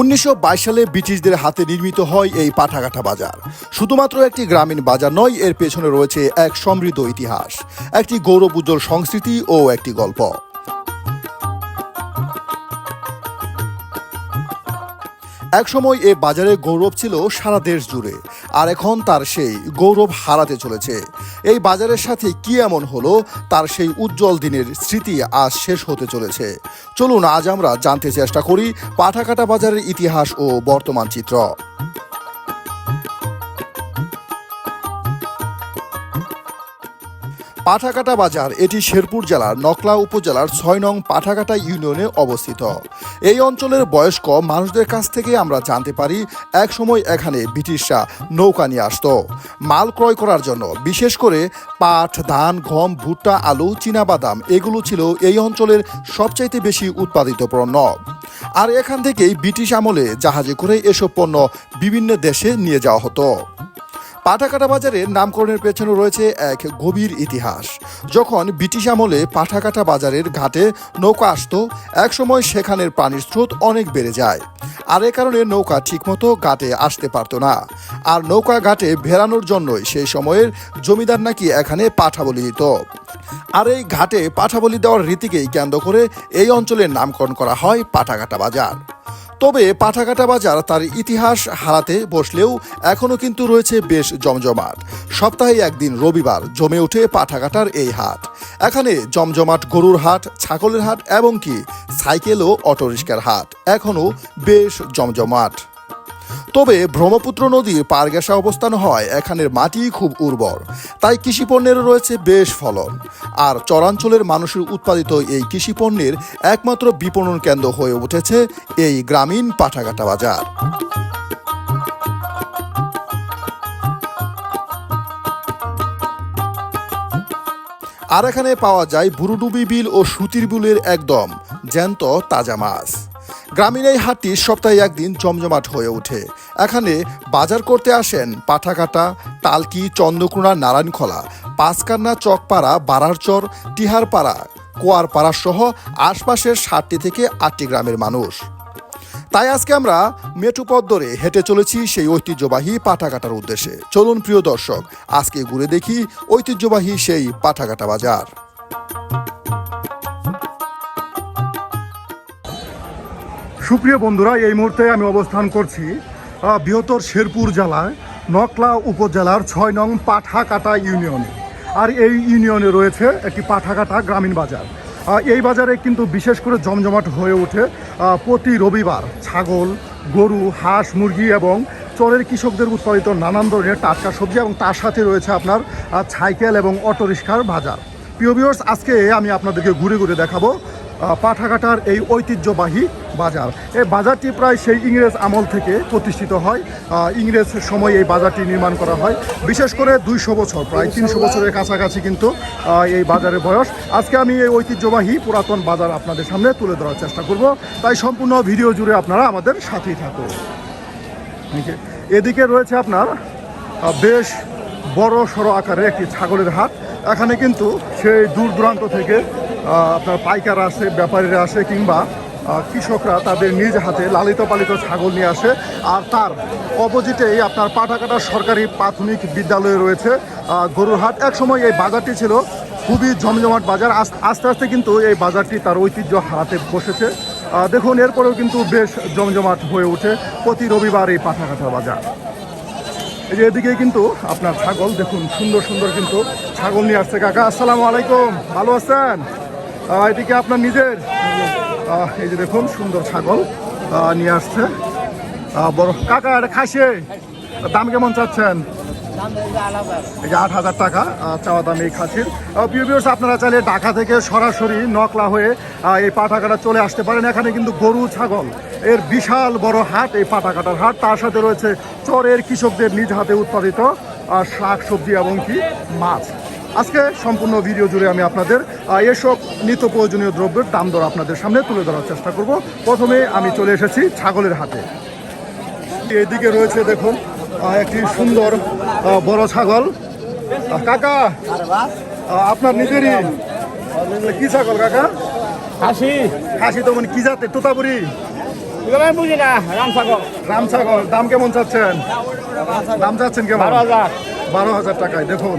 উনিশশো বাইশ সালে ব্রিটিশদের হাতে নির্মিত হয় এই পাঠাঘাটা বাজার। শুধুমাত্র একটি গ্রামীণ বাজার নয়, এর পেছনে রয়েছে এক সমৃদ্ধ ইতিহাস, একটি গৌরব উজ্জ্বল সংস্কৃতি ও একটি গল্প। একসময় এ বাজারে গৌরব ছিল সারা দেশ জুড়ে, আর এখন তার সেই গৌরব হারাতে চলেছে। এই বাজারের সাথে কি এমন হলো, তার সেই উজ্জ্বল দিনের স্মৃতি আজ শেষ হতে চলেছে। চলুন আজ আমরা জানতে চেষ্টা করি পাঠাকাটা বাজারের ইতিহাস ও বর্তমান চিত্র। পাঠাকাটা বাজার, এটি শেরপুর জেলার নকলা উপজেলার ছয় নং পাঠাকাটা ইউনিয়নে অবস্থিত। এই অঞ্চলের বয়স্ক মানুষদের কাছ থেকে আমরা জানতে পারি, এক সময় এখানে ব্রিটিশরা নৌকা নিয়ে আসত। মাল ক্রয় করার জন্য, বিশেষ করে পাট, ধান, গম, ভুট্টা, আলু, চীনাবাদাম, এগুলো ছিল এই অঞ্চলের সবচাইতে বেশি উৎপাদিত পণ্য। আর এখান থেকেই ব্রিটিশ আমলে জাহাজে করে এসব পণ্য বিভিন্ন দেশে নিয়ে যাওয়া হতো। পাঠাকাটা বাজারের নামকরণের পেছনে রয়েছে এক গভীর ইতিহাস। যখন ব্রিটিশ আমলে পাঠাকাটা বাজারের ঘাটে নৌকা আসতো, একসময় সেখানের পানির স্রোত অনেক বেড়ে যায়। আর এ কারণে নৌকা ঠিকমতো ঘাটে আসতে পারতো না। আর নৌকা ঘাটে ভেড়ানোর জন্যই সেই সময়ের জমিদার নাকি এখানে পাঠা বলি দিত। আর এই ঘাটে পাঠা বলি দেওয়ার রীতিকেই কেন্দ্র করে এই অঞ্চলের নামকরণ করা হয় পাঠাঘাটা বাজার। তবে পাঠাঘাটা বাজার তার ইতিহাস হারাতে বসলেও এখনও কিন্তু রয়েছে বেশ জমজমাট। সপ্তাহে একদিন রবিবার জমে ওঠে পাঠাঘাটার এই হাট। এখানে জমজমাট গরুর হাট, ছাগলের হাট এবং কি সাইকেল ও অটোরিক্সার হাট এখনও বেশ জমজমাট। তবে ব্রহ্মপুত্র নদীর পার ঘেঁষা অবস্থান হয় এখানের মাটি খুব উর্বর। তাই কৃষি পণ্যের রয়েছে বেশ ফলন। আর চরাঞ্চলের মানুষের উৎপাদিত এই কৃষি পণ্যের একমাত্র বিপণন কেন্দ্র হয়ে উঠেছে এই গ্রামীণ পাঠাঘাটা বাজার। আর এখানে পাওয়া যায় বুরুডুবি বিল ও সুতির বিলের একদম জ্যান্ত তাজা মাছ। গ্রামীণ এই হাটটি সপ্তাহে একদিন জমজমাট হয়ে ওঠে। এখানে বাজার করতে আসেন পাঠাকাটা তালকি চন্দ্রকুণা নারায়ণখলা, পাঁচকান্না, চকপাড়া, বারারচর টিহারপাড়া কোয়ারপাড়া সহ আশপাশের ষাটটি থেকে আটটি গ্রামের মানুষ। তাই আজকে আমরা মেট্রো পথ ধরে হেঁটে চলেছি সেই ঐতিহ্যবাহী পাঠাকাটার উদ্দেশ্যে। চলুন প্রিয় দর্শক, আজকে ঘুরে দেখি ঐতিহ্যবাহী সেই পাঠাকাটা বাজার। সুপ্রিয় বন্ধুরা, এই মুহূর্তে আমি অবস্থান করছি বৃহত্তর শেরপুর জেলায়, নকলা উপজেলার ছয় নং পাঠাকাটা ইউনিয়নে। আর এই ইউনিয়নে রয়েছে একটি পাঠাকাটা গ্রামীণ বাজার। এই বাজারে কিন্তু বিশেষ করে জমজমাট হয়ে ওঠে প্রতি রবিবার ছাগল, গরু, হাঁস, মুরগি এবং চরের কৃষকদের উৎপাদিত নানান ধরনের টাটকা সবজি এবং তার সাথে রয়েছে আপনার সাইকেল এবং অটোরিক্সার বাজার। প্রিয় ভিউয়ার্স আজকে আমি আপনাদেরকে ঘুরে ঘুরে দেখাবো পাঠাঘাটার এই ঐতিহ্যবাহী বাজার। এই বাজারটি প্রায় সেই ইংরেজ আমল থেকে প্রতিষ্ঠিত হয়। ইংরেজ সময় এই বাজারটি নির্মাণ করা হয়। বিশেষ করে দুইশো বছর, প্রায় তিনশো বছরের কাছাকাছি কিন্তু এই বাজারের বয়স। আজকে আমি এই ঐতিহ্যবাহী পুরাতন বাজার আপনাদের সামনে তুলে ধরার চেষ্টা করব। তাই সম্পূর্ণ ভিডিও জুড়ে আপনারা আমাদের সাথেই থাকুন। এদিকে রয়েছে আপনার বেশ বড় সড়ো আকারে একটি ছাগলের হাট। এখানে কিন্তু সেই দূর দূরান্ত থেকে আপনার পাইকার আসে ব্যাপারীরা আসে কিংবা কৃষকরা তাদের নিজ হাতে লালিত পালিত ছাগল নিয়ে আসে। আর তার অপোজিটেই আপনার পাটাকাটা সরকারি প্রাথমিক বিদ্যালয়ে রয়েছে আহ, গরুর হাট একসময় এই বাজারটি ছিল খুবই জমজমাট বাজার। আস- আস্তে আস্তে কিন্তু এই বাজারটি তার ঐতিহ্য হারাতে বসেছে। দেখুন এরপরেও কিন্তু বেশ জমজমাট হয়ে ওঠে প্রতি রবিবার এই পাঠাঘাটা বাজার। এই যে এদিকে কিন্তু আপনার ছাগল দেখুন সুন্দর সুন্দর কিন্তু ছাগল নিয়ে আসছে। কাকা আসসালামু আলাইকুম। ভালো আছেন? এদিকে আপনার নিজের। এই যে দেখুন সুন্দর ছাগল নিয়ে আসছে। বড় কাকা এটা খাসে। দাম কেমন চাচ্ছেন? এই যে আট হাজার টাকা চাওয়া দাম এই খাসির। আহ, আপনারা চাইলে ঢাকা থেকে সরাসরি নকলা হয়ে এই পাঠাকাটা চলে আসতে পারেন। এখানে কিন্তু গরু ছাগল এর বিশাল বড় হাট এই পাটাকাটার হাট। তার সাথে রয়েছে চরের কৃষকদের নিজ হাতে উৎপাদিত শাক সবজি এবং কি মাছ। আজকে সম্পূর্ণ ভিডিও জুড়ে আমি আপনাদের এসব নিত্য প্রয়োজনীয় দ্রব্যের দাম দর আপনাদের সামনে তুলে ধরার চেষ্টা করব। প্রথমে আমি চলে এসেছি ছাগলের হাতে এদিকে রয়েছে দেখুন একটি সুন্দর বড় ছাগল। কাকা আপনার নিজেরই। কি ছাগল কাকা? হাসি খাসি তো মানে কি জাতের? তোতাপুরি। বুঝি না রাম ছাগল। দাম কেমন চাচ্ছেন? দাম চাচ্ছেন কেমন? বারো হাজার। বারো হাজার টাকায়। দেখুন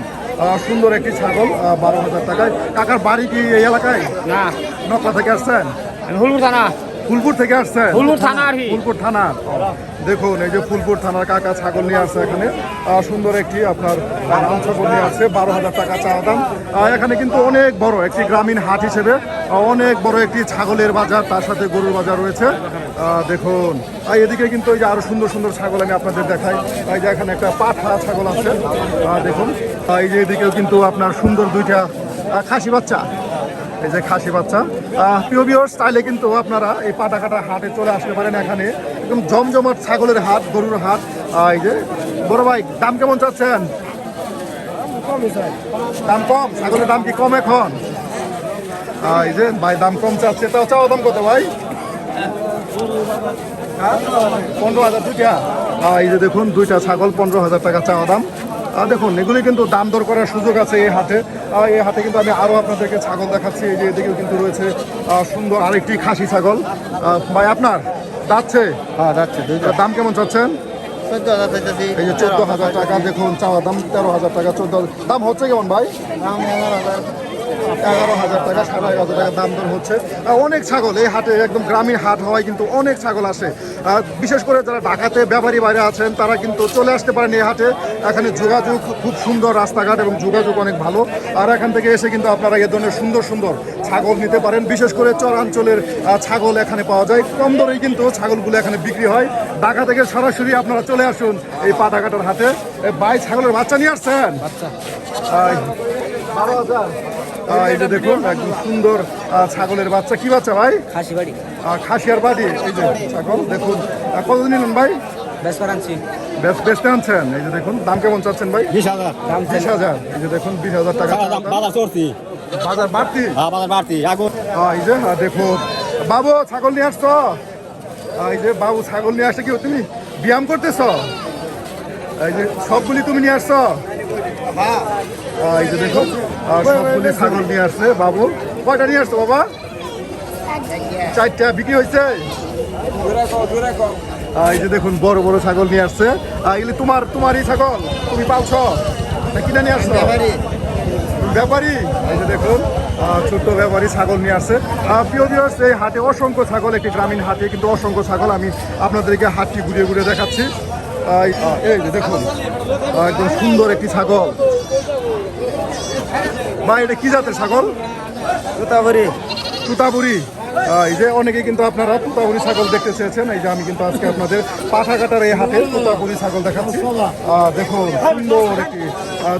সুন্দর একটি ছাগল বারো হাজার টাকায়। কাকার বাড়ি কি এই এলাকায়? না। নকলা থেকে আসছেন? হুলপুর থানা। ফুলপুর থেকে আসছেন? ফুলপুর থানা ফুলপুর থানা। দেখুন এই যে ফুলপুর থানার কাকা ছাগল নিয়ে আসছে এখানে। সুন্দর একটি আপনার রাম ছাগল নিয়ে আসছে। বারো হাজার টাকা চাওয়া দাম। এখানে কিন্তু অনেক বড় একটি গ্রামীণ হাট হিসেবে অনেক বড় একটি ছাগলের বাজার তার সাথে গরুর বাজার রয়েছে। আহ, দেখুন। আর এদিকে কিন্তু এই যে আরও সুন্দর সুন্দর ছাগল আমি আপনাদের দেখাই। এই যে এখানে একটা পাঠা ছাগল আছে। আহ, দেখুন। এই যে এদিকেও কিন্তু আপনার সুন্দর দুইটা খাসি বাচ্চা। এই যে খাসি বাচ্চা। পিওবিওর স্টাইলে কিন্তু আপনারা এই পাটাকাটা হাটে চলে আসতে পারেন এখানে। একদম জমজমাট ছাগলের হাট, গরুর হাট। এই যে, বড় ভাই, দাম কেমন চাচ্ছেন? দাম কম, ছাগলের দাম কি কম এখন? এই যে, ভাই, দাম কম চাচ্ছে। তাও চাওয়া দাম কত, ভাই? হ্যাঁ? পনেরো হাজার দুইটা। এই যে দেখুন, দুইটা ছাগল, পনেরো হাজার টাকা চাওয়া দাম। দেখুন এগুলি কিন্তু দাম দর করার সুযোগ আছে এই হাতে। এই হাটে কিন্তু আমি আরও আপনাদেরকে ছাগল দেখাচ্ছি। এই যে এদিকেও কিন্তু রয়েছে সুন্দর আরেকটি খাসি ছাগল। ভাই আপনার যাচ্ছে? হ্যাঁ যাচ্ছে দাম কেমন চাচ্ছেন? চোদ্দ হাজার এই যে চোদ্দ হাজার টাকা দেখুন চাওয়া দাম তেরো হাজার টাকা চোদ্দ দাম হচ্ছে কেমন ভাই? দাম এগারো হাজার টাকা সাড়ে এগারো হাজার টাকা দাম দর হচ্ছে। অনেক ছাগল এই হাটে একদম গ্রামীণ হাট হওয়ায় কিন্তু অনেক ছাগল আসে। বিশেষ করে যারা ঢাকাতে ব্যাপারী বাইরে আছেন তারা কিন্তু চলে আসতে পারেন এই হাটে। এখানে যোগাযোগ খুব সুন্দর রাস্তাঘাট এবং যোগাযোগ অনেক ভালো। আর এখান থেকে এসে কিন্তু আপনারা এ ধরনের সুন্দর সুন্দর ছাগল নিতে পারেন। বিশেষ করে চরাঞ্চলের ছাগল এখানে পাওয়া যায়। কম দরেই কিন্তু ছাগলগুলো এখানে বিক্রি হয়। ঢাকা থেকে সরাসরি আপনারা চলে আসুন এই পাটাঘাটার হাটে। ভাই ছাগলের বাচ্চা নিয়ে আসছেন? বারো হাজার। এই যে দেখুন একদম সুন্দর আহ, ছাগলের বাচ্চা। কি বাচ্চা ভাই? খাসি বাড়ি খাসিয়ার বাড়ি। এই যে ছাগল দেখুন। আহ, কত নিলেন ভাই? বেচতে আনছেন? এই যে দেখুন দাম কেমন চাচ্ছেন ভাই? বিশ হাজার। দাম বিশ হাজার। এই যে দেখুন বিশ হাজার টাকা বাজার বাড়তি? হ্যাঁ বাজার বাড়তি। আগুন এই যে দেখুন। বাবু ছাগল নিয়ে আসছো? এই যে বাবু ছাগল নিয়ে আসছে কি তুমি? ব্যায়াম করতেছ? এই যে সবগুলি তুমি নিয়ে আসছো? এই যে দেখুন সবগুলি ছাগল নিয়ে আসছে বাবু। কয়টা নিয়ে আসছো বাবা? চারটা বিক্রি হয়েছে? এই যে দেখুন বড় বড় ছাগল নিয়ে আসছে। এগুলি তোমার তোমারই ছাগল তুমি পালছ? কিনে নিয়ে আসছো? ব্যাপারী। এই যে দেখুন ছোট্ট ব্যাপারী ছাগল নিয়ে আসছে। প্রিয় ভিউয়ার্স এই হাটে অসংখ্য ছাগল একটি গ্রামীণ হাটে কিন্তু অসংখ্য ছাগল আমি আপনাদেরকে হাটটি ঘুরিয়ে ঘুরিয়ে দেখাচ্ছি। এই যে দেখুন একদম সুন্দর একটি ছাগল। বা এটা কি জাতের ছাগল? তুতাবুরি। এই যে অনেকে কিন্তু আপনারা তুতাবুরি ছাগল দেখতে চেয়েছেন। এই যে আমি কিন্তু আজকে আপনাদের পাঠাঘাটার এই হাতে তুতাবুরি ছাগল দেখাচ্ছি। দেখুন সুন্দর একটি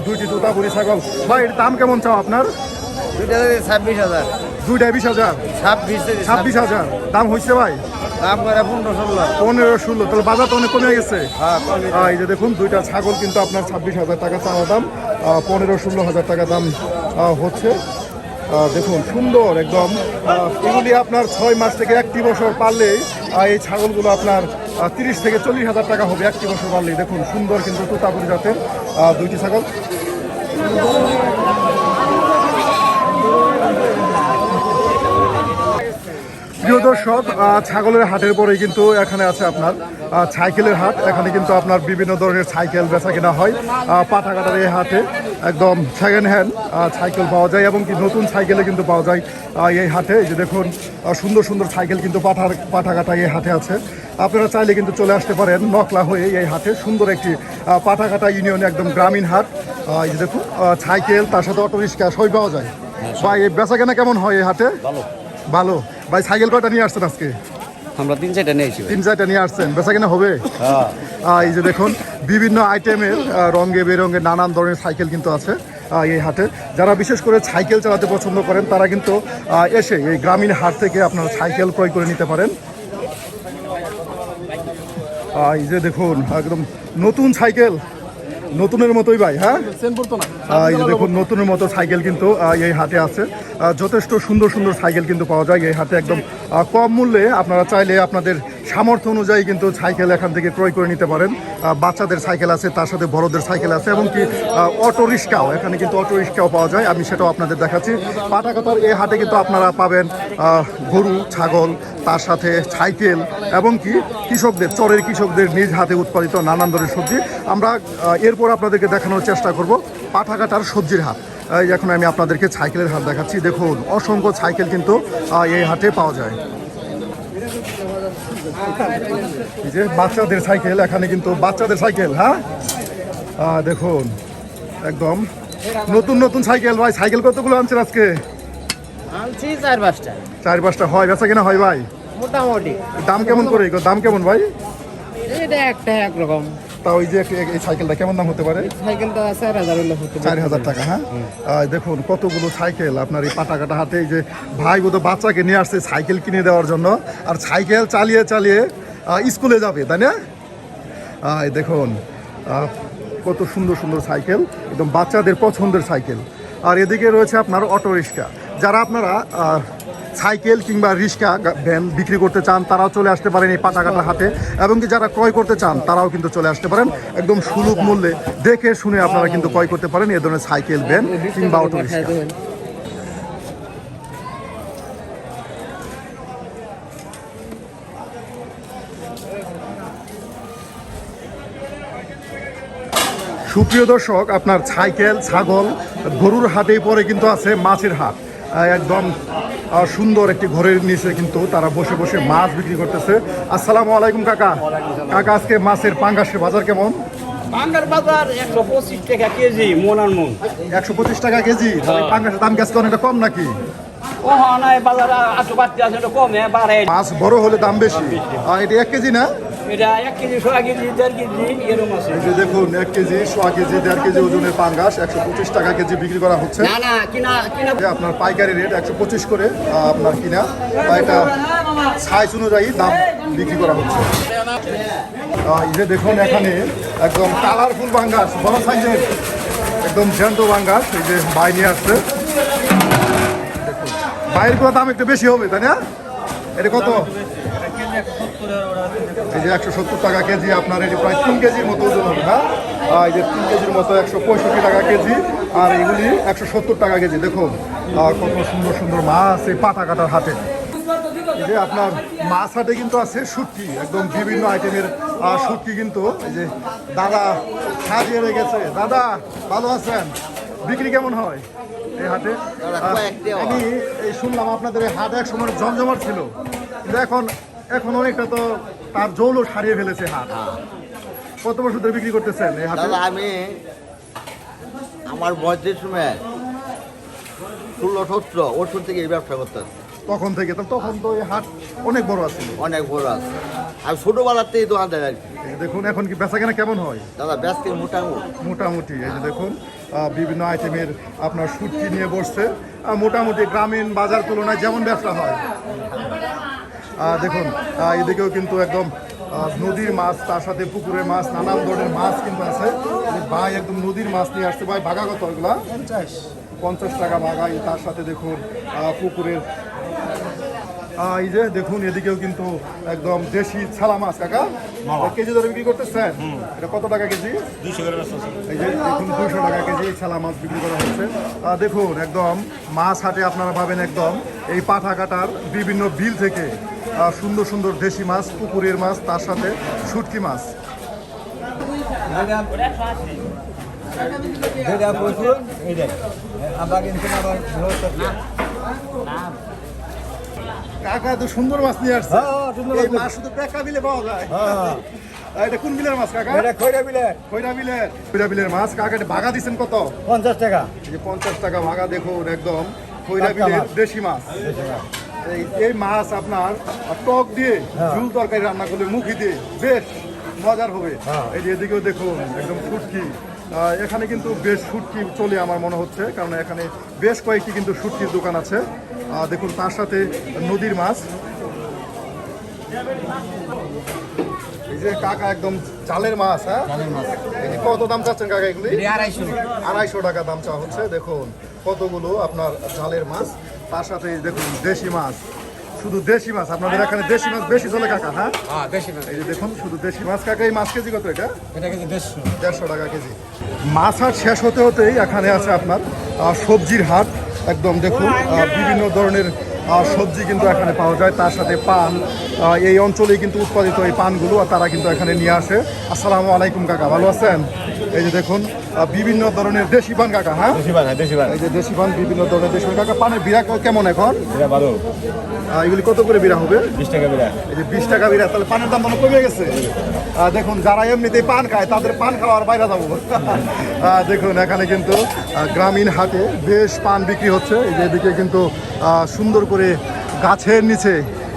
দুইটি তুতাবুরি ছাগল। ভাই এর দাম কেমন চাও আপনার? ছাব্বিশ হাজার। দুইটা বিশ হাজার? ছাব্বিশ ছাব্বিশ হাজার। দাম হয়েছে ভাই? দাম করে পনেরো ষোলো। পনেরো ষোলো। তাহলে বাজার তো অনেক কমে গেছে? হ্যাঁ এই যে দেখুন দুইটা ছাগল কিন্তু আপনার ছাব্বিশ হাজার টাকা চাওয়া দাম। পনেরো ষোলো হাজার টাকা দাম হচ্ছে। দেখুন, সুন্দর একদম। এগুলি আপনার ছয় মাস থেকে একটি বছর পারলেই এই ছাগলগুলো আপনার তিরিশ থেকে চল্লিশ হাজার টাকা হবে একটি বছর পারলেই। দেখুন, সুন্দর কিন্তু তোতাপুরি জাতের দুইটি ছাগল। প্রিয় দর্শক ছাগলের হাটের পরে কিন্তু এখানে আছে আপনার সাইকেলের হাট। এখানে কিন্তু আপনার বিভিন্ন ধরনের সাইকেল বেচা কেনা হয়। পাঠাঘাটার এই হাটে একদম সেকেন্ড হ্যান্ড সাইকেল পাওয়া যায় এবং কি নতুন সাইকেলে কিন্তু পাওয়া যায় এই হাটে। এই যে দেখুন সুন্দর সুন্দর সাইকেল কিন্তু পাঠার পাঠাঘাটা এই হাটে আছে। আপনারা চাইলে কিন্তু চলে আসতে পারেন নকলা হয়ে এই হাটে। সুন্দর একটি পাঠাঘাটা ইউনিয়নে একদম গ্রামীণ হাট। এই যে দেখুন সাইকেল তার সাথে অটো রিক্সা সবই পাওয়া যায়। বা এই বেচা কেনা কেমন হয় এই হাটে? ভালো। ভাই সাইকেল কয়টা নিয়ে আসছেন আজকে? আমরা তিন চারটা নিয়েছি তিন চারটা নিয়ে আসছেন। বেচা কেনা হবে? হ্যাঁ। এই যে দেখুন বিভিন্ন আইটেমের রঙে বেরঙে নানান ধরনের সাইকেল কিন্তু আছে এই হাটে। যারা বিশেষ করে সাইকেল চালাতে পছন্দ করেন তারা কিন্তু এসে এই গ্রামীণ হাট থেকে আপনারা সাইকেল ক্রয় করে নিতে পারেন। এই যে দেখুন একদম নতুন সাইকেল। নতুনের মতোই ভাই হ্যাঁ? এই যে দেখুন নতুনের মতো সাইকেল কিন্তু এই হাতে আছে। যথেষ্ট সুন্দর সুন্দর সাইকেল কিন্তু পাওয়া যায়। এই হাতে একদম কম মূল্যে আপনারা চাইলে আপনাদের সামর্থ্য অনুযায়ী কিন্তু সাইকেল এখান থেকে ক্রয় করে নিতে পারেন। বাচ্চাদের সাইকেল আছে, তার সাথে বড়দের সাইকেল আছে এবং কি অটো রিক্সাও। এখানে কিন্তু অটো রিক্সাও পাওয়া যায়। আমি সেটাও আপনাদের দেখাচ্ছি। পাটাকাতার এই হাটে কিন্তু আপনারা পাবেন গরু, ছাগল, তার সাথে সাইকেল এবং কি কৃষকদের, চরের কৃষকদের নিজ হাতে উৎপাদিত নানান ধরনের সবজি। আমরা এরপর আপনাদেরকে দেখানোর চেষ্টা করব পাঠাঘাটার সবজির হাট। এখন আমি আপনাদেরকে সাইকেলের হাট দেখাচ্ছি। দেখুন, অসংখ্য সাইকেল কিন্তু এই হাটে পাওয়া যায়। যে বাচ্চাদের সাইকেল এখানে কিন্তু বাচ্চাদের সাইকেল হ্যাঁ? দেখুন একদম। নতুন নতুন সাইকেল ভাই সাইকেল কতগুলো আনছেন আজকে? আনছি চার পাঁচটা। চার পাঁচটা হয় বেচা কিনা হয় ভাই? মোটামুটি। দাম কেমন করে? দাম কেমন ভাই? এটা একটা একরকম তা ওই যে এই সাইকেলটা কেমন দাম হতে পারে? সাইকেলটা চার হাজার। চার হাজার টাকা হ্যাঁ? দেখুন কতগুলো সাইকেল আপনার এই পাটা কাটা হাতে এই যে ভাই বোধ বাচ্চাকে নিয়ে আসছে সাইকেল কিনে দেওয়ার জন্য। আর সাইকেল চালিয়ে চালিয়ে স্কুলে যাবে তাই না? এই দেখুন কত সুন্দর সুন্দর সাইকেল একদম বাচ্চাদের পছন্দের সাইকেল। আর এদিকে রয়েছে আপনার অটো রিক্সা। যারা আপনারা সাইকেল কিংবা রিক্সা ভ্যান বিক্রি করতে চান, তারাও চলে আসতে পারেন এই পাটাকাটা হাতে এবং কি যারা ক্রয় করতে চান, তারাও কিন্তু চলে আসতে পারেন। একদম সুলভ মূল্যে দেখে শুনে আপনারা কিন্তু ক্রয় করতে পারেন এ ধরনের সাইকেল, ভ্যান কিংবা অটো রিক্সা। সুপ্রিয় দর্শক, আপনার সাইকেল, ছাগল গরুর হাতেই পরে কিন্তু আছে মাছের হাট। একদম সুন্দর একটি ঘরের নিচে কিন্তু তারা বসে বসে মাছ বিক্রি করতেছে। আসসালামু আলাইকুম কাকা। কাকা আজকে মাছের পাঙ্গাসের বাজার কেমন? বাজার একশো পঁচিশ টাকা কেজি মন আর মন। একশো পঁচিশ টাকা কেজি? তাহলে পাঙ্গাসের দাম গেছে অনেকটা কম নাকি? মাছ বড় হলে দাম বেশি। আর এটা এক কেজি না? এটা এক কেজি ছয় কেজি দেড় কেজি এরকম আছে। এই যে দেখুন এক কেজি সোয়া কেজি দেড় কেজি ওজনের পাঙ্গাস একশো পঁচিশ টাকা কেজি বিক্রি করা হচ্ছে। না না কিনা কিনা আপনার পাইকারি রেট একশো পঁচিশ করে আপনার কিনা। বা এটা সাইজ অনুযায়ী দাম বিক্রি করা হচ্ছে। এই যে দেখুন এখানে একদম কালারফুল বাঙ্গাস বড় সাইজের একদম জ্যান্ত বাঙ্গাস এই যে বাই নিয়ে আসছে। বাইরের দাম একটু বেশি হবে তাই না? এটা কত? এই যে একশো সত্তর টাকা কেজি আপনার এটি প্রায় তিন কেজির মতো ওজন হবে হ্যাঁ এই যে তিন কেজির মতো একশো পঁয়ষট্টি টাকা কেজি। আর এগুলি একশো সত্তর টাকা কেজি। দেখুন কত সুন্দর সুন্দর মাছ এই পাতা কাটার হাতে। এই যে আপনার মাছ হাটে কিন্তু আছে শুটকি একদম বিভিন্ন আইটেমের শুটকি কিন্তু। এই যে দাদা সাজিয়ে রেখেছে। দাদা ভালো আছেন? বিক্রি কেমন হয় এই হাটে? আমি এই শুনলাম আপনাদের এই হাট এক সময় জমজমাট ছিল। কিন্তু এখন এখন অনেকটা তো তার জৌলস হারিয়ে ফেলেছে হাট কত বছর ধরে বিক্রি করতেছেন এই হাটে দাদা আমি আমার বয়সের সময় ষোলো সতেরো ওষুধ থেকে এই ব্যবসা করতে তখন থেকে তো তখন তো এই হাট অনেক বড় আছে। অনেক বড় আছে। ছোটোবেলার থেকে দোকান দেয় আর কি দেখুন এখন কি বেচা কেনা কেমন হয়? দাদা ব্যস্ত মোটামুটি। মোটামুটি এই যে দেখুন আহ, বিভিন্ন আইটেমের আপনার সুটকি নিয়ে বসছে। আহ, মোটামুটি গ্রামীণ বাজার তুলনায় যেমন ব্যবসা হয় দেখুন আহ, এদিকেও কিন্তু একদম আহ, নদীর মাছ তার সাথে পুকুরের মাছ নানান ধরনের মাছ কিন্তু আছে। ভাই একদম নদীর মাছ নিয়ে আসছে। ভাই ভাগা কত এগুলা? পঞ্চাশ। টাকা ভাগাই তার সাথে দেখুন আহ, পুকুরের এই যে দেখুন এদিকেও কিন্তু একদম দেশি ছালা মাছ কাকা। এক কেজি ধরে বিক্রি করতেছেন? এটা কত টাকা কেজি? এই যে দেখুন দুশো টাকা কেজি ছালা মাছ বিক্রি করা হচ্ছে। দেখুন একদম মাছ হাটে আপনারা পাবেন একদম এই পাঠা কাটার বিভিন্ন বিল থেকে সুন্দর সুন্দর দেশি মাছ পুকুরের মাছ তার সাথে শুটকি মাছ। কাকা তো সুন্দর মাছ নিয়ে আসছে। এই মাছ। শুধু পেকা বিলে পাওয়া যায়। এটা কোন বিলের মাছ কাকা? এটা খৈরা বিলের খৈরা বিলের খৈরা বিলের মাছ। কাকা এটা ভাগা দিচ্ছেন কত? পঞ্চাশ টাকা। এই যে পঞ্চাশ টাকা ভাগা দেখুন একদম। খৈরা বিলের দেশি মাছ। এই এই মাছ আপনার টক দিয়ে ঝুল তরকারি রান্না করলে মুখি দিয়ে বেশ মজার হবে। এই এদিকেও দেখুন একদম আহ, এখানে কিন্তু বেশ শুটকি চলে আমার মনে হচ্ছে কারণ এখানে বেশ কয়েকটি কিন্তু শুটকির দোকান আছে। দেখুন তার সাথে নদীর মাছ। এই যে কাকা একদম জালের মাছ হ্যাঁ? কত দাম চাচ্ছেন কাকা এগুলি? আড়াইশো আড়াইশো টাকা দাম চাওয়া হচ্ছে। দেখুন কতগুলো আপনার জালের মাছ। তার সাথে দেখুন দেশি মাছ। শুধু দেশি মাছ আপনাদের এখানে দেশি মাছ বেশি চলে কাকা হ্যাঁ? এই যে দেখুন শুধু দেশি মাছ কাকা এই মাছ কেজি কত এটা? দেড়শো। টাকা কেজি। মাছ হাট শেষ হতে হতেই এখানে আছে আপনার সবজির হাট একদম দেখুন বিভিন্ন ধরনের সবজি কিন্তু এখানে পাওয়া যায় তার সাথে পান এই অঞ্চলেই কিন্তু উৎপাদিত এই পানগুলো আর তারা কিন্তু এখানে নিয়ে আসে। আসসালামু আলাইকুম কাকা ভালো আছেন? এই যে দেখুন বিভিন্ন ধরনের দেশি পান কাকা হ্যাঁ? এই যে দেশি পান বিভিন্ন ধরনের দেশি পান কাকা। পানের বিরা কেমন এখন? এগুলি কত করে বিরা হবে? বিশ টাকা বিরা এই যে বিশ টাকা বিরা তাহলে পানের দাম মনে কমে গেছে। দেখুন যারা এমনিতেই পান খায় তাদের পান খাওয়ার বাইরে যাব। দেখুন এখানে কিন্তু গ্রামীণ হাটে বেশ পান বিক্রি হচ্ছে। এই যে এদিকে কিন্তু সুন্দর করে গাছের নিচে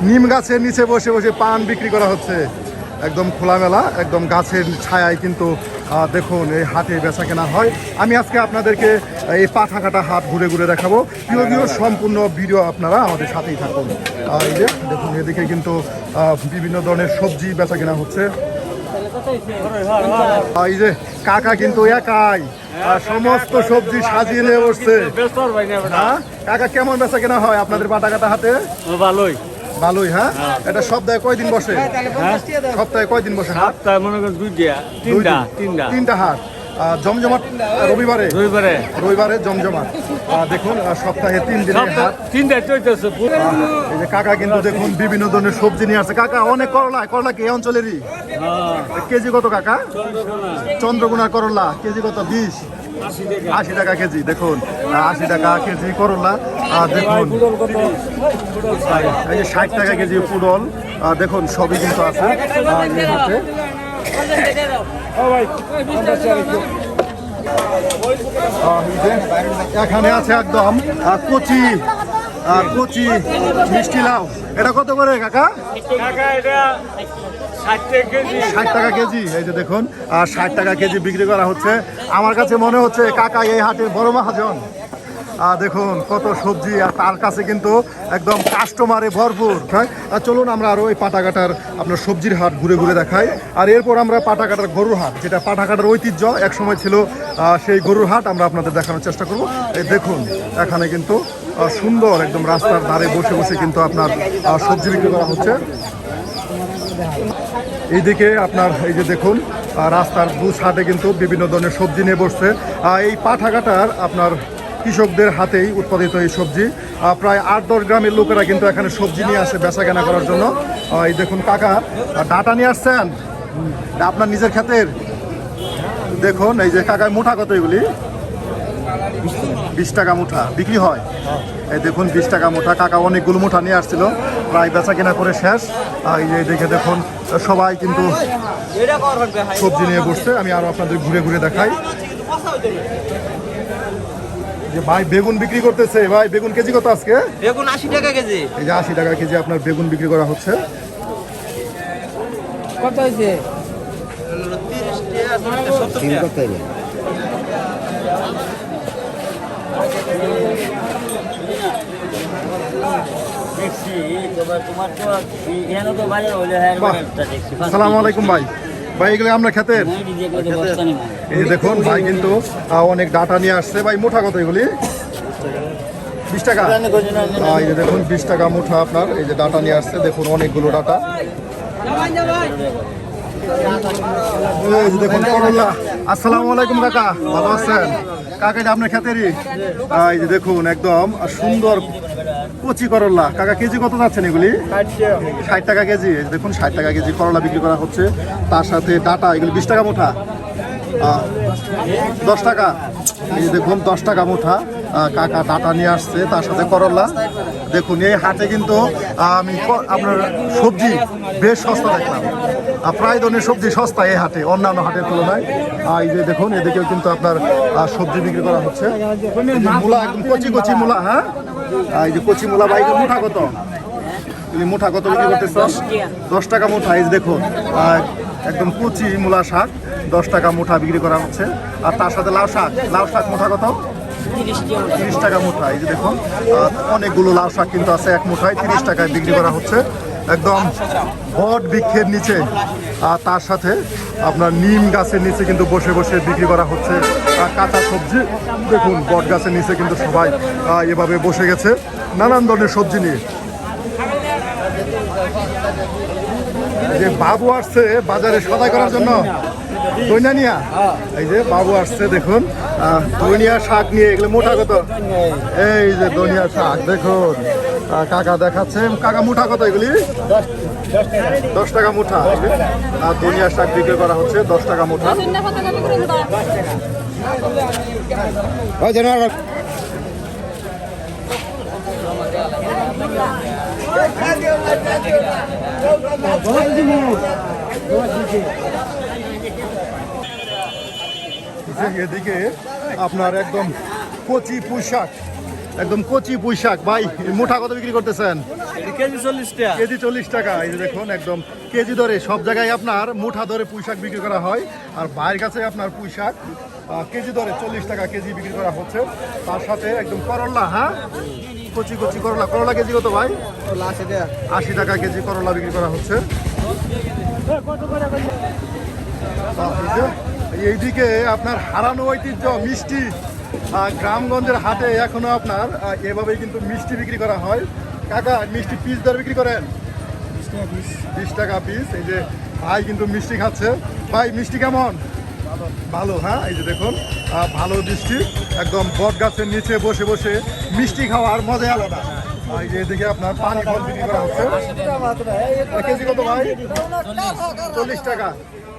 নিম গাছের নিচে বসে বসে পান বিক্রি করা হচ্ছে। একদম খোলামেলা একদম গাছের ছায়ায় কিন্তু দেখুন এই হাটে বেচা কেনা হয়। আমি আজকে আপনাদেরকে এই পাঠাঘাটা হাট ঘুরে ঘুরে দেখাবো। যদিও সম্পূর্ণ ভিডিও আপনারা আমাদের সাথেই থাকুন। এই যে দেখুন এদিকে কিন্তু বিভিন্ন ধরনের সবজি বেচা কেনা হচ্ছে। এই যে কাকা কিন্তু একাই সমস্ত সবজি সাজিয়ে নিয়ে বসছে। হ্যাঁ? কাকা কেমন বেচা কেনা হয় আপনাদের পাটাঘাটা হাতে ভালোই। ভালোই হ্যাঁ? এটা সপ্তাহে কয়দিন বসে? সপ্তাহে কয়দিন বসে? তাই মনে করেন দুইটা দুই তিনটা দিন। তিনটা। তিনটা হাট। জমজমাট আহ, রবিবারে? রবিবারে। রবিবারে জমজমাট। দেখুন সপ্তাহে তিন দিন চলতেছে। এই যে কাকা কিন্তু দেখুন বিভিন্ন ধরনের সবজি নিয়ে আসছে। কাকা অনেক করলা করলা কি এই অঞ্চলেরই? কেজি কত কাকা? চন্দ্রগুনা করলা কেজি কত? বিশ। আশি টাকা কেজি, দেখুন, আশি টাকা কেজি করলা দেখুন, এই যে ষাট টাকা কেজি পুডল দেখুন, সবই কিন্তু আছে এখানে আছে একদম কচি কচি মিষ্টি লাউ। এটা কত করে কাকা? ষাট টাকা কেজি। এই যে দেখুন, আর ষাট টাকা কেজি বিক্রি করা হচ্ছে। আমার কাছে মনে হচ্ছে, কাকা এই হাটের বড় মহাজন। আর দেখুন, কত সবজি, আর তার কাছে কিন্তু একদম কাস্টমারে ভরপুর। হ্যাঁ আর চলুন আমরা আরও এই পাটাঘাটার আপনার সবজির হাট ঘুরে ঘুরে দেখাই। আর এরপর আমরা পাটাঘাটার গরুর হাট, যেটা পাটাঘাটার ঐতিহ্য এক সময় ছিল সেই গরুর হাট, আমরা আপনাদের দেখানোর চেষ্টা করব। এই দেখুন, এখানে কিন্তু সুন্দর একদম রাস্তার ধারে বসে বসে কিন্তু আপনার সবজি বিক্রি করা হচ্ছে। এইদিকে আপনার এই যে দেখুন রাস্তার দু সাইডে কিন্তু বিভিন্ন ধরনের সবজি নিয়ে বসছে। এই পাঠাঘাটার আপনার কৃষকদের হাতেই উৎপাদিত এই সবজি। প্রায় আট দশ গ্রামের লোকেরা কিন্তু এখানে সবজি নিয়ে আসে বেচা কেনা করার জন্য। এই দেখুন কাকা ডাটা নিয়ে আসছেন? আপনার নিজের ক্ষেতের? দেখুন, এই যে কাকায় মোটা কত এগুলি? বিশ টাকা মুঠা বিক্রি হয়। এই দেখুন বিশ টাকা মুঠা। কাকা অনেকগুলো মুঠা নিয়ে আসছিল। প্রায় বেচা কেনা করে শেষ। আর এই যে দেখে দেখুন সবাই কিন্তু সবজি নিয়ে বসছে। আমি আরও আপনাদের ঘুরে ঘুরে দেখাই। যে ভাই বেগুন বিক্রি করতেছে। ভাই বেগুন কেজি কত আজকে? বেগুন আশি টাকা কেজি। এই যে আশি টাকা কেজি আপনার বেগুন বিক্রি করা হচ্ছে। কত হয়েছে? আসসালামু আলাইকুম ভাই। ভাই এগুলো আমরা খেতের? এই দেখুন ভাই কিন্তু অনেক ডাটা নিয়ে আসছে। ভাই মুঠা কত এগুলি? বিশ টাকা। এই যে দেখুন বিশ টাকা মুঠা আপনার। এই যে ডাটা নিয়ে আসছে দেখুন অনেকগুলো ডাটা। এই দেখুন আসসালামু আলাইকুম কাকা। ভালো আছেন? কাকা এটা আপনার খেতেরই? যে দেখুন একদম সুন্দর কচি করল্লা কাকা কেজি কত যাচ্ছেন এগুলি? ষাট টাকা কেজি। দেখুন ষাট টাকা কেজি করলা বিক্রি করা হচ্ছে। তার সাথে ডাটা এগুলি বিশ টাকা আহ, দশ টাকা। এই দেখুন দশ টাকা আহ, কাকা ডাটা নিয়ে আসছে তার সাথে করলা। দেখুন এই হাটে কিন্তু আমি আপনার সবজি বেশ সস্তা দেখলাম। প্রায় ধরনের সবজি সস্তা এই হাটে অন্যান্য হাটের তুলনায়। এই যে দেখুন এদিকেও কিন্তু আপনার সবজি বিক্রি করা হচ্ছে। মূলা একদম কচি কচি মূলা হ্যাঁ? এই যে কচি মূলা বাইক মুঠা কত? তুমি মুঠা কত বিক্রি করতেছ? দশ টাকা। মুঠা এই যে দেখুন একদম কুচি মূলা শাক দশ টাকা মুঠা বিক্রি করা হচ্ছে। আর তার সাথে লাউ শাক লাউ শাক মুঠা কত? তিরিশ টাকা মুঠা এই যে দেখুন। অনেকগুলো লাল শাক কিন্তু আছে এক মুঠায় তিরিশ টাকায় বিক্রি করা হচ্ছে। একদম বট বৃক্ষের নিচে। আর তার সাথে আপনার নিম গাছের নিচে কিন্তু বসে বসে বিক্রি করা হচ্ছে। কাঁচা সবজি দেখুন বট গাছের নিচে কিন্তু সবাই এভাবে বসে গেছে। নানান ধরনের সবজি নিয়ে। যে বাবু আসছে বাজারে সদায় করার জন্য। দৈনানিয়া। এই যে বাবু আসছে, দেখুন। দইনিয়া শাক নিয়ে, এগুলো মোটা কত? এই যে দনিয়া শাক, দেখুন। কাকা দেখাচ্ছে। কাকা মুঠা কত এগুলি? দশ টাকা মুঠা আর দনিয়া শাক বিক্রি করা হচ্ছে দশ টাকা মুঠা এদিকে আপনার একদম কচি পুঁইশাক একদম কচি পুঁইশাক। ভাই মুঠা কত বিক্রি করতেছেন? কেজি চল্লিশ টাকা। কেজি চল্লিশ টাকা। এই যে দেখুন একদম কেজি দরে সব জায়গায় আপনার মুঠা দরে পুঁইশাক বিক্রি করা হয়। আর বাইরের কাছে আপনার পুঁইশাক আহ, কেজি দরে চল্লিশ টাকা কেজি বিক্রি করা হচ্ছে। তার সাথে একদম করল্লা হ্যাঁ? কচি কচি করলা। করলা কেজি কত ভাই? আশি টাকা কেজি করলা বিক্রি করা হচ্ছে। এইদিকে আপনার হারানো ঐতিহ্য মিষ্টি গ্রামগঞ্জের হাটে এখনও আপনার এভাবেই কিন্তু মিষ্টি বিক্রি করা হয়। কাকা মিষ্টি পিস দর বিক্রি করেন? বিশ টাকা পিস। এই যে ভাই কিন্তু মিষ্টি খাচ্ছে। ভাই মিষ্টি কেমন? ভালো। হ্যাঁ? এই যে দেখুন ভালো মিষ্টি। একদম বট গাছের নিচে বসে বসে মিষ্টি খাওয়ার মজাই আলাদা। আর এই যে এদিকে আপনার পানি ফল বিক্রি করা হচ্ছে। আর কেজি কত ভাই? চল্লিশ টাকা।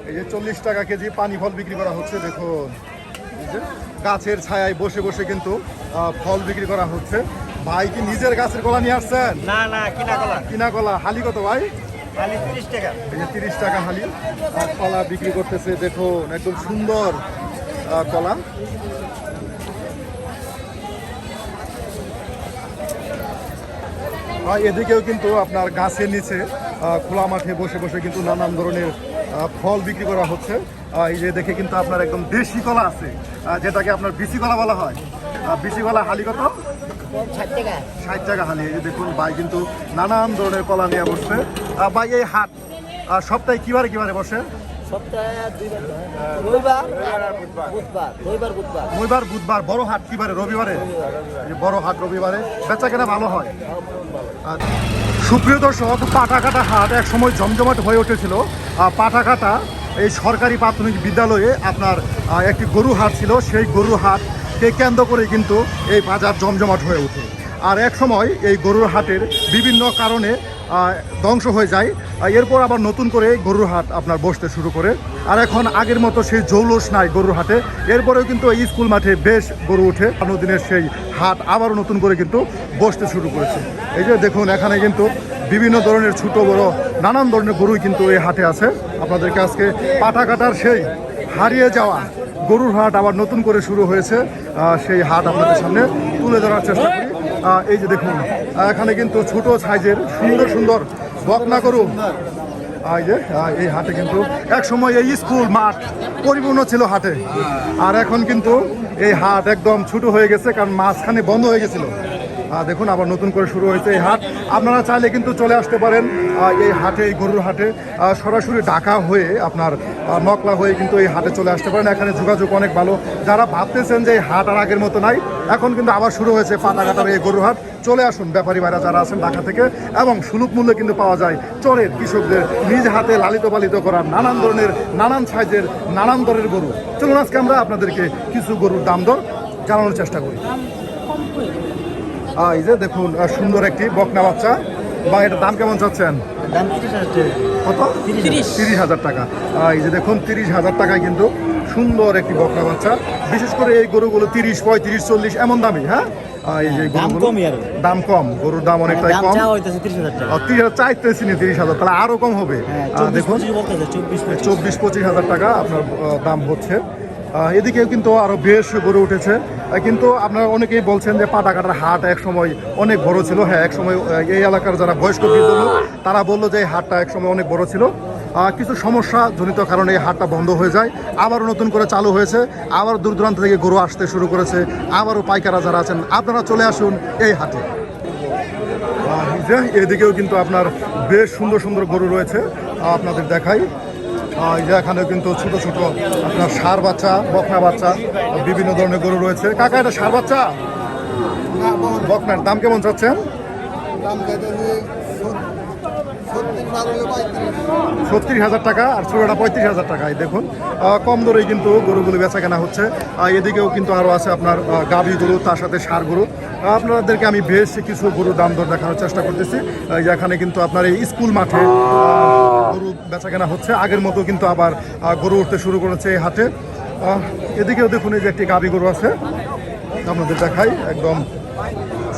এই যে চল্লিশ টাকা কেজি পানি ফল বিক্রি করা হচ্ছে দেখুন। যে গাছের ছায়ায় বসে বসে কিন্তু ফল বিক্রি করা হচ্ছে। ভাই কি নিজের গাছের কলা নিয়ে আসছেন? না না কিনা কলা। কিনা কলা। হালি কত ভাই? তিরিশ টাকা। এই যে তিরিশ টাকা হালি। আর কলা বিক্রি করতেছে দেখুন একদম সুন্দর কলা। এদিকেও কিন্তু আপনার গাছের নিচে খোলা মাঠে বসে বসে কিন্তু নানান ধরনের ফল বিক্রি করা হচ্ছে। এই যে দেখে কিন্তু আপনার একদম দেশি কলা আছে। যেটাকে আপনার বিসি কলা বলা হয়। বিসি কলা হালি কত? ষাট টাকা। হালি। এই যে দেখুন ভাই কিন্তু নানান ধরনের কলা নিয়ে বসছে। ভাই এই হাট সপ্তাহে কিবারে কিবারে বসে? রবিবার বুধবার বড় হাট কিবারে? রবিবারে? বড় হাট রবিবারে। বেচা কেনা ভালো হয়? আর সুপ্রিয় দর্শক পাটাকাটা হাট এক সময় জমজমাট হয়ে উঠেছিল। পাটাকাটা এই সরকারি প্রাথমিক বিদ্যালয়ে আপনার একটি গরু হাট ছিল। সেই গরু হাটকে কেন্দ্র করে কিন্তু এই বাজার জমজমাট হয়ে ওঠে। আর এক সময় এই গরুর হাটের বিভিন্ন কারণে ধ্বংস হয়ে যায়। এরপর আবার নতুন করে গরুর হাট আপনার বসতে শুরু করে। আর এখন আগের মতো সেই জৌলস নাই গরুর হাটে। এরপরেও কিন্তু এই স্কুল মাঠে বেশ গরু উঠে। দিনের সেই হাট আবারও নতুন করে কিন্তু বসতে শুরু করেছে। এই যে দেখুন, এখানে কিন্তু বিভিন্ন ধরনের ছোট, বড়, নানান ধরনের গরুই কিন্তু এই হাটে আছে। আপনাদেরকে আজকে পাটা কাটার সেই হারিয়ে যাওয়া গরুর হাট আবার নতুন করে শুরু হয়েছে। সেই হাট আপনাদের সামনে তুলে ধরার চেষ্টা করি। এই যে দেখুন এখানে কিন্তু ছোট সাইজের সুন্দর সুন্দর বকনা করুন এই যে এই হাটে কিন্তু এক সময় এই স্কুল মাঠ পরিপূর্ণ ছিল হাটে। আর এখন কিন্তু এই হাট একদম ছোট হয়ে গেছে, কারণ মাঝখানে বন্ধ হয়ে গেছিল। দেখুন, আবার নতুন করে শুরু হয়েছে এই হাট। আপনারা চাইলে কিন্তু চলে আসতে পারেন এই হাটে, এই গরুর হাটে। সরাসরি ঢাকা হয়ে আপনার নকলা হয়ে কিন্তু এই হাটে চলে আসতে পারেন। এখানে যোগাযোগ অনেক ভালো। যারা ভাবতেছেন যে এই হাট আর আগের মতো নাই, এখন কিন্তু আবার শুরু হয়েছে পাতাঘাটার এই গরুর হাট। চলে আসুন, ব্যাপারী ভাইরা যারা আছেন ঢাকা থেকে, এবং সুলভ মূল্যে কিন্তু পাওয়া যায় চরের কৃষকদের নিজ হাতে লালিত পালিত করা নানান ধরনের, নানান সাইজের, নানান দরের গরু। চলুন, আজকে আমরা আপনাদেরকে কিছু গরুর দাম দর জানানোর চেষ্টা করি। এই যে দেখুন সুন্দর একটি বকনা বাচ্চা। বা এটার দাম কেমন চাচ্ছেন? তিরিশ হাজার কত? তিরিশ। হাজার টাকা। এই যে দেখুন তিরিশ হাজার টাকায় কিন্তু সুন্দর একটি বকনা বাচ্চা। বিশেষ করে এই গরুগুলো তিরিশ পঁয়ত্রিশ চল্লিশ এমন দামি হ্যাঁ? এই যে দাম আরও। কম গরুর দাম অনেকটাই কম। তিরিশ হাজার চাইতেছি না তিরিশ তাহলে আরও কম হবে। দেখুন। চব্বিশ পঁচিশ। হাজার টাকা আপনার দাম হচ্ছে। এদিকেও কিন্তু আরও বেশ গড়ে উঠেছে। কিন্তু আপনারা অনেকেই বলছেন যে পাটাকাটার হাট এক সময় অনেক বড় ছিল। হ্যাঁ এক সময় এই এলাকার যারা বয়স্ক বৃদ্ধ তারা বলল যে এই হাটটা এক সময় অনেক বড় ছিল। কিছু সমস্যা জনিত কারণে এই হাটটা বন্ধ হয়ে যায়। আবারও নতুন করে চালু হয়েছে। আবার দূর দূরান্ত থেকে গরু আসতে শুরু করেছে। আবারও পাইকারা যারা আছেন, আপনারা চলে আসুন এই হাটে। এদিকেও কিন্তু আপনার বেশ সুন্দর সুন্দর গরু রয়েছে। আপনাদের দেখাই। এই যে এখানেও কিন্তু ছোট ছোট আপনার সার বাচ্চা বকনা বাচ্চা বিভিন্ন ধরনের গরু রয়েছে। কাকা এটা সার বাচ্চা? বকনার দাম কেমন চাচ্ছেন? ছত্রিশ হাজার টাকা আর ছোটোটা পঁয়ত্রিশ হাজার টাকা। এই দেখুন কম দরেই কিন্তু গরুগুলো বেচা কেনা হচ্ছে এদিকেও কিন্তু আরও আছে আপনার গাভী গরু তার সাথে সার গরু। আপনাদেরকে আমি বেশ কিছু গরুর দাম দর দেখানোর চেষ্টা করতেছি। যেখানে কিন্তু আপনার এই স্কুল মাঠে গরু বেচা কেনা হচ্ছে। আগের মতো কিন্তু আবার গরু উঠতে শুরু করেছে এই হাটে। এদিকেও দেখুন এই যে একটি গাভী গরু আছে। আপনাদের দেখাই একদম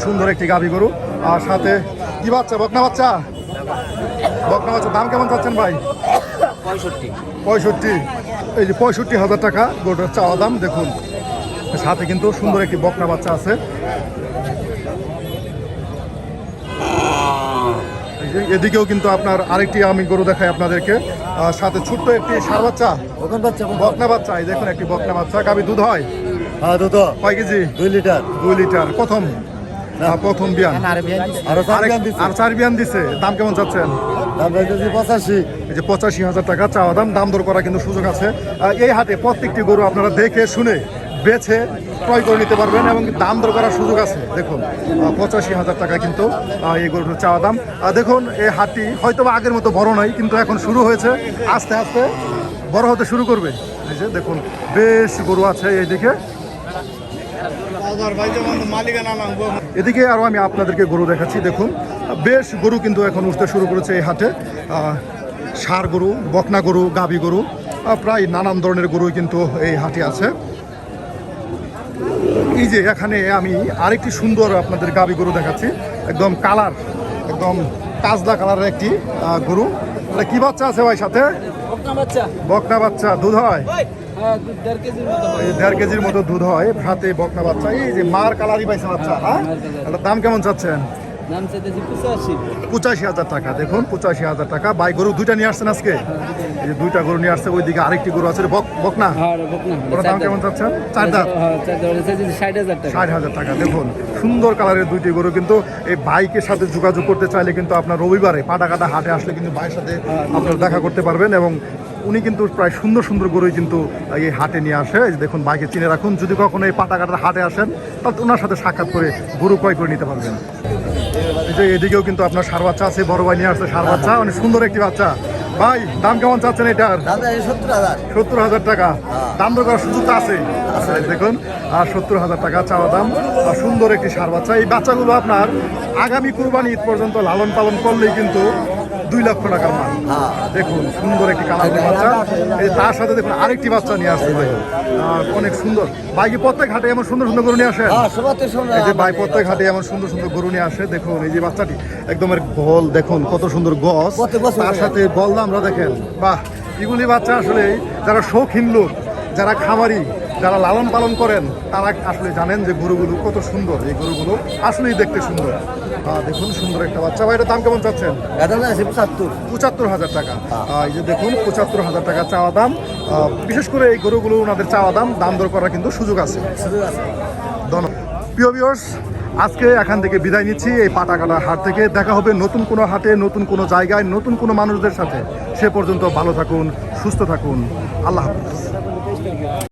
সুন্দর একটি গাভী গরু। আর সাথে কি বাচ্চা বকনা বাচ্চা? বকনা বাচ্চা দাম কেমন চাচ্ছেন ভাই? পঁয়ষট্টি। পঁয়ষট্টি। এই যে পঁয়ষট্টি হাজার টাকা গরুটার চাওয়া দাম দেখুন। সাথে কিন্তু সুন্দর একটি বকনা বাচ্চা আছে এই যে এদিকেও কিন্তু আপনার আরেকটি আমি গরু দেখাই আপনাদেরকে। সাথে ছোট্ট একটি সার বাচ্চা। বকনা বাচ্চা এই দেখুন একটি বকনা বাচ্চা। গাবি দুধ হয়? হ্যাঁ দুধ। কয় কেজি? দুই লিটার। দুই লিটার। প্রথম? প্রথম বিয়ান। আর। চার বিয়ান দিছে। দাম কেমন চাচ্ছেন? পঁচাশি। এই যে পঁচাশি হাজার টাকা চাওয়া দাম দাম দর করা কিন্তু সুযোগ আছে। এই হাটে প্রত্যেকটি গরু আপনারা দেখে শুনে বেছে ক্রয় করে নিতে পারবেন এবং দাম দর করার সুযোগ আছে। দেখুন পঁচাশি হাজার টাকা কিন্তু এই গরুটার চাওয়া দাম। দেখুন, এই হাটটি হয়তো আগের মতো বড় নয় কিন্তু এখন শুরু হয়েছে। আস্তে আস্তে বড় হতে শুরু করবে। এই যে দেখুন, বেশ গরু আছে এইদিকে। এদিকে আরও আমি আপনাদেরকে গরু দেখাচ্ছি, দেখুন। বেশ গরু কিন্তু এখন উঠতে শুরু করেছে এই হাটে। ষাঁড় গরু, বকনা গরু, গাভী গরু প্রায় নানান ধরনের গরু কিন্তু এই হাটে আছে। এই যে এখানে আমি আরেকটি সুন্দর আপনাদের গাবি গরু দেখাচ্ছি। একদম কালার একদম কাজদা কালারের একটি আহ, গরু। এটা কি বাচ্চা আছে ভাই সাথে? বকনা বাচ্চা। দুধ হয়? দেড় কেজির মতো দুধ হয় ভাতে বকনা বাচ্চা। এই যে মার কালারই পাইছে বাচ্চা হ্যাঁ? দাম কেমন চাচ্ছেন? দাম চাইতেছি পঁচাশি। পঁচাশি হাজার টাকা দেখুন পঁচাশি হাজার টাকা। বাই গরু দুইটা নিয়ে আসছেন আজকে? এই যে দুইটা গরু নিয়ে আসছে ওইদিকে আরেকটি গরু আছে বক বকনা। আর দাম কেমন চাচ্ছেন? চার দাঁত হ্যাঁ ষাট হাজার টাকা। ষাট হাজার টাকা দেখুন সুন্দর কালারের দুইটি গরু কিন্তু এই বাইকের সাথে যোগাযোগ করতে চাইলে কিন্তু আপনার রবিবারে পাটাকাটা হাটে আসলে কিন্তু ভাইয়ের সাথে আপনার দেখা করতে পারবেন এবং উনি কিন্তু প্রায় সুন্দর সুন্দর গরুই কিন্তু এই হাটে নিয়ে আসে। দেখুন বাইকে চিনে রাখুন। যদি কখনো এই পাটাকাটার হাটে আসেন তাহলে ওনার সাথে সাক্ষাৎ করে গরু ক্রয় করে নিতে পারবেন। এই যে এদিকেও কিন্তু আপনার সার বাচ্চা আছে বড় ভাই নিয়ে আসছে সার বাচ্চা। অনেক সুন্দর একটি বাচ্চা। ভাই দাম কেমন চাচ্ছেন এটার? সত্তর হাজার। টাকা। দাম দর করার সুযোগ আছে। দেখুন আর সত্তর হাজার টাকা চাওয়া দাম। আর সুন্দর একটি সার বাচ্চা। এই বাচ্চাগুলো আপনার আগামী কুরবানি ঈদ পর্যন্ত লালন পালন করলেই কিন্তু দুই লক্ষ টাকার মাল। দেখুন সুন্দর একটি কালার বাচ্চা। এই তার সাথে দেখুন আরেকটি বাচ্চা নিয়ে আসছে ভাই। অনেক সুন্দর। বাইকে প্রত্যেক ঘাটে এমন সুন্দর সুন্দর গরু নিয়ে আসেন? হ্যাঁ এই যে বাই প্রত্যেক ঘাটে এমন সুন্দর সুন্দর গরু নিয়ে আসে। দেখুন এই যে বাচ্চাটি একদম এর গল দেখুন কত সুন্দর গস। কত তার সাথে বলদা আমরা দেখেন। বাহ এগুলি বাচ্চা আসলে যারা শৌখিন লোক যারা খামারি যারা লালন পালন করেন তারা আসলে জানেন যে গরুগুলো কত সুন্দর। এই গরুগুলো আসলেই দেখতে সুন্দর। দেখুন সুন্দর একটা বাচ্চা। ভাই এটার দাম কেমন চাচ্ছেন? পঁচাত্তর। পঁচাত্তর হাজার টাকা। এই যে দেখুন পঁচাত্তর হাজার টাকা চাওয়া দাম। বিশেষ করে এই গরুগুলো ওনাদের চাওয়া দাম দাম দর করার কিন্তু সুযোগ আছে। ধন্যবাদ। প্রিয় ভিউয়ার্স আজকে এখান থেকে বিদায় নিচ্ছি এই পাটাকাটা হাট থেকে। দেখা হবে নতুন কোনো হাটে নতুন কোনো জায়গায় নতুন কোনো মানুষদের সাথে। সে পর্যন্ত ভালো থাকুন সুস্থ থাকুন। আল্লাহ হাফিজ।